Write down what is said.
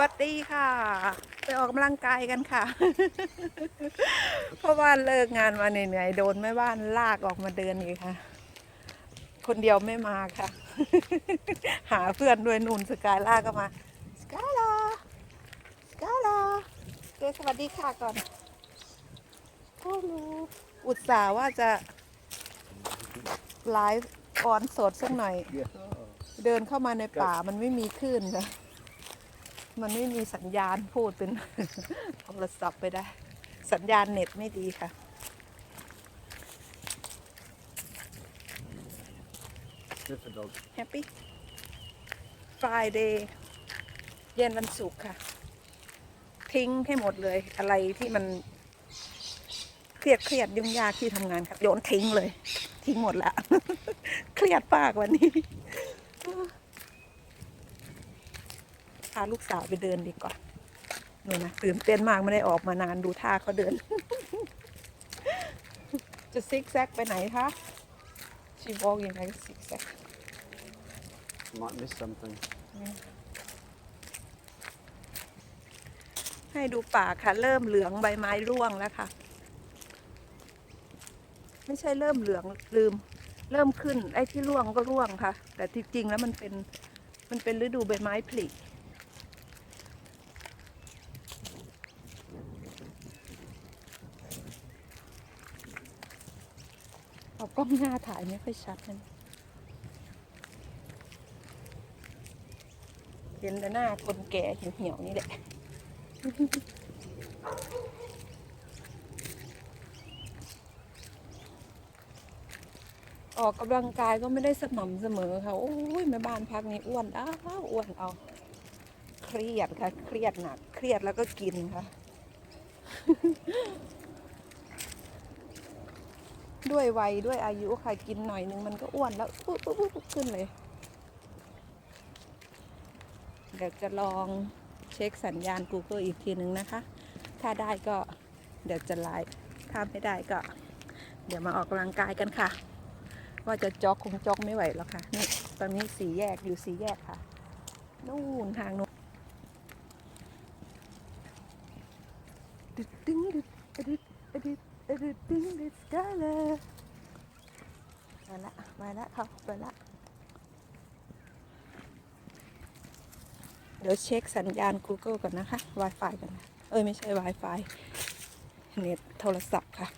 วัสดีค่ะ ไปออกกำลังกายกันค่ะ เพราะว่าเลิกงานมาเหนื่อยๆโดนแม่บ้านลากออกมาเดินอีกค่ะ คนเดียวไม่มาค่ะ หาเพื่อนด้วยนุ่นสกายลากก็มาสกายลาสกายลาเกสวัสดีค่ะก่อนโอ้โหอุตส่าห์ว่าจะไลฟ์ออนสดสักหน่อย เดินเข้ามาในป่ามันไม่มีคลื่นค่ะ มันไม่มีสัญญาณพูดเป็นโทรศัพท์ไปได้ สัญญาณเน็ตไม่ดีค่ะ Difficult. แฮปปี้ Friday เย็นวันศุกร์ค่ะ ทิ้งให้หมดเลย อะไรที่มันเครียดเครียดยุ่งยากที่ทำงานครับโยนทิ้งเลย ทิ้งหมดละ เครียดปากวันนี้ พาลูกสาวไปเดินดีกว่าหนูนะตื่นเต้นมากไม่ได้ออกมานานดูท่าเขาเดิน จะซิกแซกไปไหนคะชีวอกยังไงก็ซิกแซก Might miss something. ให้ดูป่าค่ะ เริ่มเหลืองใบไม้ร่วงแล้วค่ะ ไม่ใช่เริ่มเหลืองลืม เริ่มขึ้นไอ้ที่ร่วงก็ร่วงค่ะ แต่ที่จริงแล้วมันเป็นมันเป็นฤดูใบไม้ผลิ เอากล้องหน้าถ่ายไม่ค่อยชัดนะเห็นแต่หน้าคนแก่เหี่ยวๆนี่แหละ ออกกำลังกายก็ไม่ได้สม่ำเสมอค่ะ โอ้ยแม่บ้านพักนี้อ้วนอ้าวอ้วนเอา เครียดค่ะ เครียดหนัก เครียดแล้วก็กินค่ะ ด้วยวัยด้วยอายุค่ะกินหน่อยนึงมันก็อ้วนแล้วปุ๊บปุ๊บปุ๊บขึ้นเลย เดี๋ยวจะลองเช็คสัญญาณ Google อีกทีนึงนะคะ ถ้าได้ก็เดี๋ยวจะไลฟ์ถ้าไม่ได้ก็ เดี๋ยวมาออกกำลังกายกันค่ะ ว่าจะจ็อกคงจ็อกไม่ไหวแล้วค่ะนี่ตอนนี้สีแยกอยู่สีแยกค่ะนู่นทางนู้นดึดดึงดึดดึด everything is color มาละมาละค่ะมาละเดี๋ยวเช็คสัญญาณ Google ก่อนนะคะ Wi-Fi กันนะ เอ้ย ไม่ใช่ Wi-Fi เน็ตโทรศัพท์ค่ะ